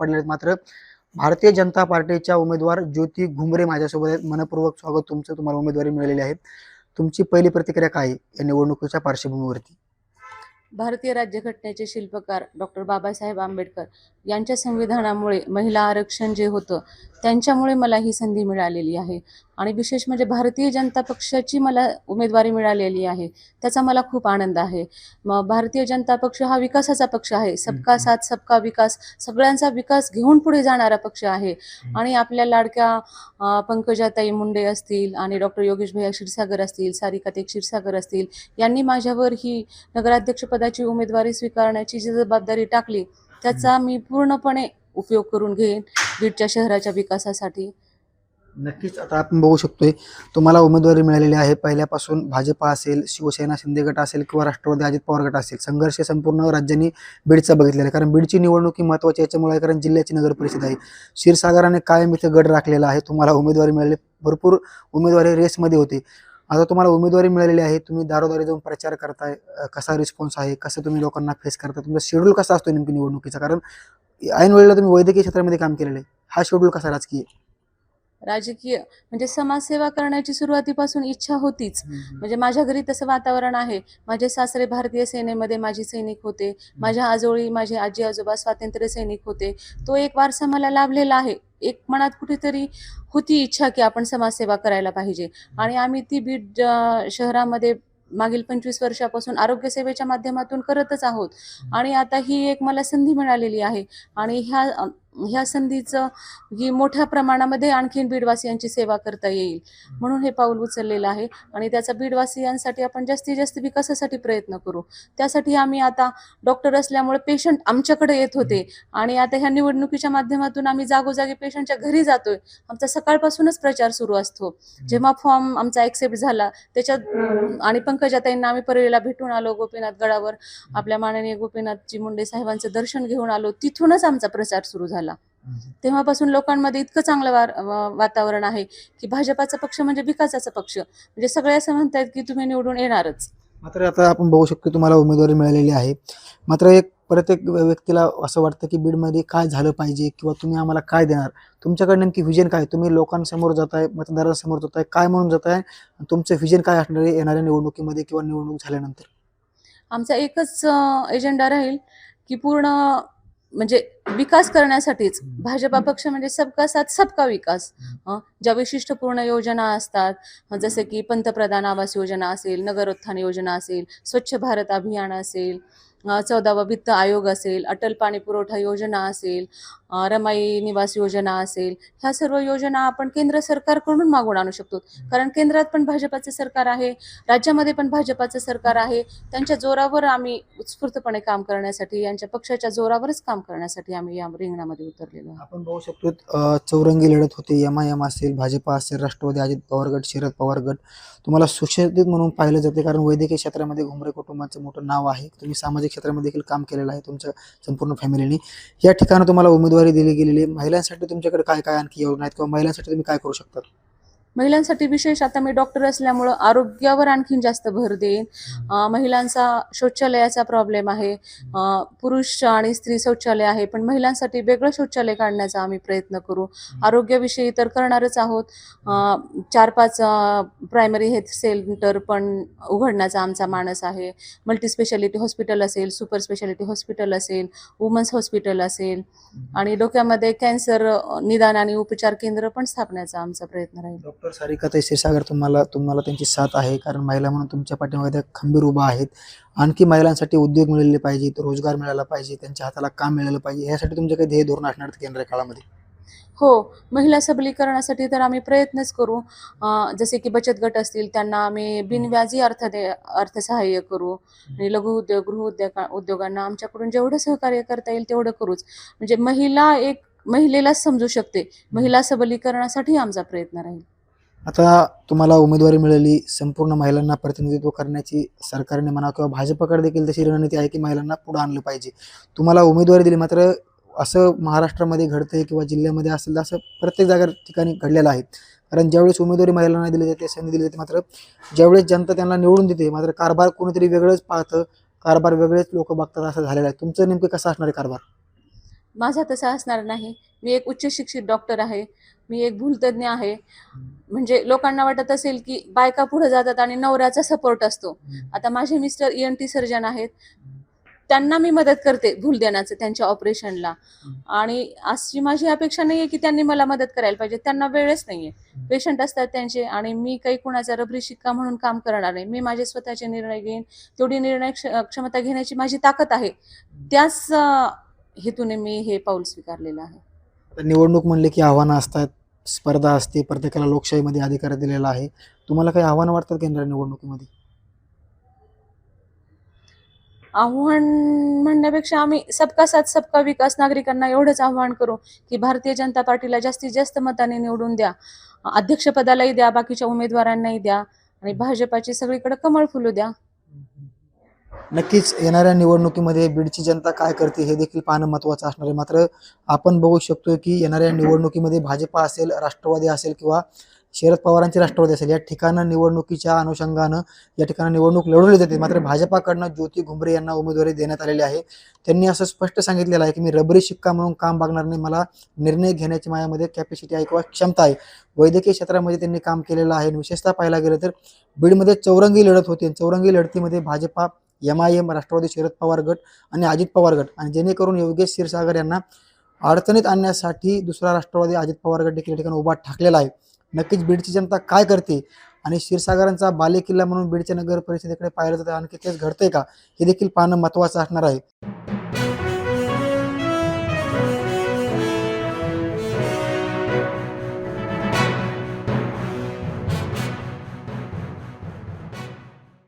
पडणार आहेत. मात्र भारतीय जनता पार्टीच्या उमेदवार ज्योती घुमरे माझ्यासोबत आहेत. मनपूर्वक स्वागत तुमचं. तुम्हाला उमेदवारी मिळालेली आहे. तुमची पहिली प्रतिक्रिया काय आहे या निवडणुकीच्या पार्श्वभूमीवरती? भारतीय राज्यघटनेचे शिल्पकार डॉक्टर बाबासाहेब आंबेडकर यांच्या संविधानामुळे महिला आरक्षण जे होतं त्यांच्यामुळे मला ही संधी मिळालेली आहे. आणि विशेष म्हणजे भारतीय जनता पक्षाची मला उमेदवारी मिळालेली आहे त्याचा मला खूप आनंद आहे. मग भारतीय जनता पक्ष हा विकासाचा पक्ष आहे. सबका. साथ सबका विकास सगळ्यांचा विकास घेऊन पुढे जाणारा पक्ष आहे. आणि आपल्या लाडक्या पंकजाताई मुंडे असतील आणि डॉक्टर योगेश भैया क्षीरसागर असतील सारिकाते क्षीरसागर असतील यांनी माझ्यावर ही नगराध्यक्षपदाची उमेदवारी स्वीकारण्याची जी जबाबदारी टाकली त्याचा मी पूर्णपणे उपयोग करून घेईन बीडच्या शहराच्या विकासासाठी. नक्कीच. आता आपण बघू शकतोय तुम्हाला उमेदवारी मिळालेली आहे. पहिल्यापासून भाजपा असेल शिवसेना शिंदे गट असेल किंवा राष्ट्रवादी अजित पवार गट असेल संघर्ष संपूर्ण राज्यांनी बीडचा बघितलेला आहे. कारण बीडची निवडणूक ही महत्वाची याच्यामुळे आहे कारण जिल्ह्याची नगर परिषद आहे. क्षीरसागराने कायम इथे गड राखलेला आहे. तुम्हाला उमेदवारी मिळाली. भरपूर उमेदवारी रेसमध्ये होते. आता तुम्हाला उमेदवारी मिळालेली आहे. तुम्ही दारोदारी जाऊन प्रचार करताय. कसा रिस्पॉन्स आहे? कसं तुम्ही लोकांना फेस करताय तुमचा शेड्यूल कसा असतो नेमकी निवडणुकीचा? कारण ऐन वेळेला तुम्ही वैद्यकीय क्षेत्रामध्ये काम केलेलं आहे. हा शेड्यूल कसा राजकीय? राजकीय म्हणजे समाजसेवा करण्याची सुरुवातीपासून इच्छा होतीच. म्हणजे माझ्या घरी तसं वातावरण आहे. माझे सासरे भारतीय सेनेमध्ये माजी सैनिक होते. माझ्या आजोळी माझे आजी आजोबा स्वातंत्र्य सैनिक होते. तो एक वारसा मला लाभलेला आहे. एक मनात कुठेतरी होती इच्छा की आपण समाजसेवा करायला पाहिजे. आणि आम्ही ती बीड शहरामध्ये मागील पंचवीस वर्षापासून आरोग्य सेवेच्या माध्यमातून करतच आहोत. आणि आता ही एक मला संधी मिळालेली आहे. आणि ह्या ह्या संधीचं ही मोठ्या प्रमाणामध्ये आणखीन बीडवासियांची सेवा करता येईल. म्हणून हे पाऊल उचललेलं आहे आणि त्याचा बीडवासियांसाठी आपण जास्तीत जास्त विकासासाठी प्रयत्न करू. त्यासाठी आम्ही आता डॉक्टर असल्यामुळे पेशंट आमच्याकडे येत होते आणि आता ह्या निवडणुकीच्या माध्यमातून आम्ही जागोजागी पेशंटच्या घरी जातोय. आमचा सकाळपासूनच प्रचार सुरू असतो. जेव्हा फॉर्म आमचा ऍक्सेप्ट झाला त्याच्यात आणि पंकजाताईंना आम्ही परळीला भेटून आलो गोपीनाथ गडावर. आपल्या माननीय गोपीनाथजी मुंडे साहेबांचं दर्शन घेऊन आलो तिथूनच आमचा प्रचार सुरू झाला. तेव्हापासून लोकांमध्ये इतकं चांगलं वातावरण आहे की भाजपाचा पक्ष म्हणजे विकासाचा पक्ष. म्हणजे सगळे असं म्हणतायत की तुम्ही निवडून येणारच. मात्र आता आपण बघू शकतो तुम्हाला उमेदवारी मिळालेली आहे. मात्र एक प्रत्येक व्यक्तीला असं वाटतं की बीडमध्ये काय झालं पाहिजे किंवा तुम्ही आम्हाला काय देणार? तुमच्याकडे नेमकी व्हिजन काय? तुम्ही लोकांसमोर जाताय मतदारांसमोर जाताय काय म्हणून जाताय? तुमचं व्हिजन काय असणार आहे येणाऱ्या निवडणुकीमध्ये किंवा निवडणूक झाल्यानंतर? आमचा एकच एजेंडा राहील की पूर्ण म्हणजे विकास करण्यासाठीच भाजपा पक्ष म्हणजे सबका साथ सबका विकास. ज्या विशिष्टपूर्ण योजना असतात जसे की पंतप्रधान आवास योजना असेल नगरोत्थान योजना असेल स्वच्छ भारत अभियान असेल चौदावा वित्त आयोग असेल अटल पाणी पुरवठा योजना असेल रमाई निवास योजना असेल ह्या सर्व योजना आपण केंद्र सरकारकडून मागून आणू शकतो. कारण केंद्रात पण भाजपाचे सरकार आहे राज्यामध्ये पण भाजपाचं सरकार आहे. त्यांच्या जोरावर आम्ही उत्स्फूर्तपणे काम करण्यासाठी यांच्या पक्षाच्या जोरावरच काम करण्यासाठी आम्ही या रिंगणामध्ये उतरलेलो आपण बघू शकतो चौरंगी लढत होते एम आय एम असेल भाजपा असेल राष्ट्रवादी अजित पवार गट शरद पवार गट. तुम्हाला सुशिक्षित म्हणून पाहिलं जाते कारण वैद्यकीय क्षेत्रामध्ये घुमरे कुटुंबाचं मोठं नाव आहे. तुम्ही सामाजिक क्षेत्रामध्ये देखील काम केलेलं आहे तुमच्या संपूर्ण फॅमिलीने. या ठिकाणी तुम्हाला उमेदवारी दिली गेलेली आहे. महिलांसाठी तुमच्याकडे काय काय आणखी योजना आहेत किंवा महिलांसाठी तुम्ही काय करू शकता? महिलांसाठी विशेष आता मी डॉक्टर असल्यामुळं आरोग्यावर आणखीन जास्त भर देईन. महिलांचा शौचालयाचा प्रॉब्लेम आहे. पुरुष आणि स्त्री शौचालय आहे पण महिलांसाठी वेगळं शौचालय काढण्याचा आम्ही प्रयत्न करू. आरोग्याविषयी तर करणारच आहोत. चार पाच प्रायमरी हेल्थ सेंटर पण उघडण्याचा आमचा मानस आहे. मल्टीस्पेशालिटी हॉस्पिटल असेल सुपर स्पेशालिटी हॉस्पिटल असेल वुमन्स हॉस्पिटल असेल आणि डोक्यामध्ये कॅन्सर निदान आणि उपचार केंद्र पण स्थापण्याचा आमचा प्रयत्न राहील. डॉक्टर सारिकाताई क्षीरसागर तुम्हाला तुम्हाला त्यांची साथ आहे. कारण महिला म्हणून तुमच्या पाठीमागे त्या खंबीर उभा आहेत. आणखी महिलांसाठी उद्योग मिळाले पाहिजेत रोजगार मिळाला पाहिजे त्यांच्या हाताला काम मिळालं पाहिजे. यासाठी तुमचे काही ध्येय धोरण असणार केंद्र काळामध्ये? हो महिला सबलीकरणासाठी तर आम्ही प्रयत्नच करू. जसे की बचत गट असतील त्यांना आम्ही बिनव्याजी अर्थ दे अर्थसहाय्य करू. आणि लघु उद्योग गृह उद्योग उद्योगांना आमच्याकडून जेवढं सहकार्य करता येईल तेवढं करूच. म्हणजे महिला एक महिलेलाच समजू शकते. महिला सबलीकरणासाठी आमचा प्रयत्न राहील. आता तुम्हाला उमेदवारी मिळाली संपूर्ण महिलांना प्रतिनिधित्व करण्याची सरकारने म्हणा किंवा भाजपकडे देखील तशी रणनीती आहे की महिलांना पुढे आणलं पाहिजे. तुम्हाला उमेदवारी दिली मात्र असं महाराष्ट्रामध्ये घडतंय किंवा जिल्ह्यामध्ये असेल तर असं प्रत्येक जागा ठिकाणी घडलेलं आहे. कारण ज्यावेळेस उमेदवारी महिलांना दिली जाते संधी दिली जाते मात्र ज्यावेळेस जनता त्यांना निवडून देते मात्र कारभार कोणीतरी वेगळंच पाहतं कारभार वेगळेच लोक बघतात असं झालेलं आहे. तुमचं नेमकं कसं असणार आहे कारभार? माझा तसा असणार नाही. मी एक उच्च शिक्षित डॉक्टर आहे. मी एक भूलतज्ञ आहे. म्हणजे लोकांना वाटत असेल की बायका पुढे जातात आणि नवऱ्याचा सपोर्ट असतो. आता माझे मिस्टर एन टी सर्जन आहेत. त्यांना मी मदत करते भूल देण्याचं त्यांच्या ऑपरेशनला आणि अशी माझी अपेक्षा नाही आहे की त्यांनी मला मदत करायला पाहिजे. त्यांना वेळच नाही आहे पेशंट असतात त्यांचे आणि मी काही कुणाचा रबरी शिक्का म्हणून काम करणार नाही. मी माझे स्वतःचे निर्णय घेईन. तेवढी निर्णय क्ष- क्षमता घेण्याची माझी ताकद आहे. त्याच हेतूने मी हे पाऊल स्वीकारलेलं आहे. तर निवडणूक म्हणले की आव्हानं असतात स्पर्धा असते प्रत्येकाला लोकशाहीमध्ये अधिकार दिलेला आहे. तुम्हाला काही आव्हानं वाटतात केंद्र निवडणुकीमध्ये? आव्हान म्हणण्यापेक्षा आम्ही सबका साथ सबका विकास नागरिकांना एवढंच आव्हान करू की भारतीय जनता पार्टीला जास्तीत जास्त मताने निवडून द्या. अध्यक्षपदालाही द्या बाकीच्या उमेदवारांनाही द्या आणि भाजपाची सगळीकडे कमळ फुलू द्या. नक्कीच येणाऱ्या निवडणुकीमध्ये बीडची जनता काय करते हे देखील पाहणं महत्त्वाचं असणार आहे. मात्र आपण बघू शकतो की येणाऱ्या निवडणुकीमध्ये भाजपा असेल राष्ट्रवादी असेल किंवा शरद पवारांची राष्ट्रवादी असेल या ठिकाणं निवडणुकीच्या अनुषंगानं या ठिकाणी निवडणूक लढवली जाते. मात्र भाजपाकडनं ज्योती घुमरे यांना उमेदवारी देण्यात आलेली आहे. त्यांनी असं स्पष्ट सांगितलेलं आहे की मी रबरी शिक्का म्हणून काम बघणार नाही. मला निर्णय घेण्याची माझ्यामध्ये कॅपॅसिटी आहे किंवा क्षमता आहे. वैद्यकीय क्षेत्रामध्ये त्यांनी काम केलेलं आहे. विशेषतः पाहायला गेलं तर बीडमध्ये चौरंगी लढत होती. चौरंगी लढतीमध्ये Bhajapa M I M Rashtravadi Sharad Pawar गट आणि अजित पवार गट. आणि जेणेकरून योगेश क्षीरसागर यांना अडचणीत आणण्यासाठी दुसरा राष्ट्रवादी अजित पवार गट देखील ठिकाणी उभा ठाकलेला आहे. नक्कीच बीडची जनता काय करते आणि क्षीरसागरांचा बालेकिल्ला म्हणून बीडच्या नगर परिषदेकडे पाहिलं जातं आणखी तेच घडतंय का? हे देखील पाहणं महत्त्वाचं असणार आहे.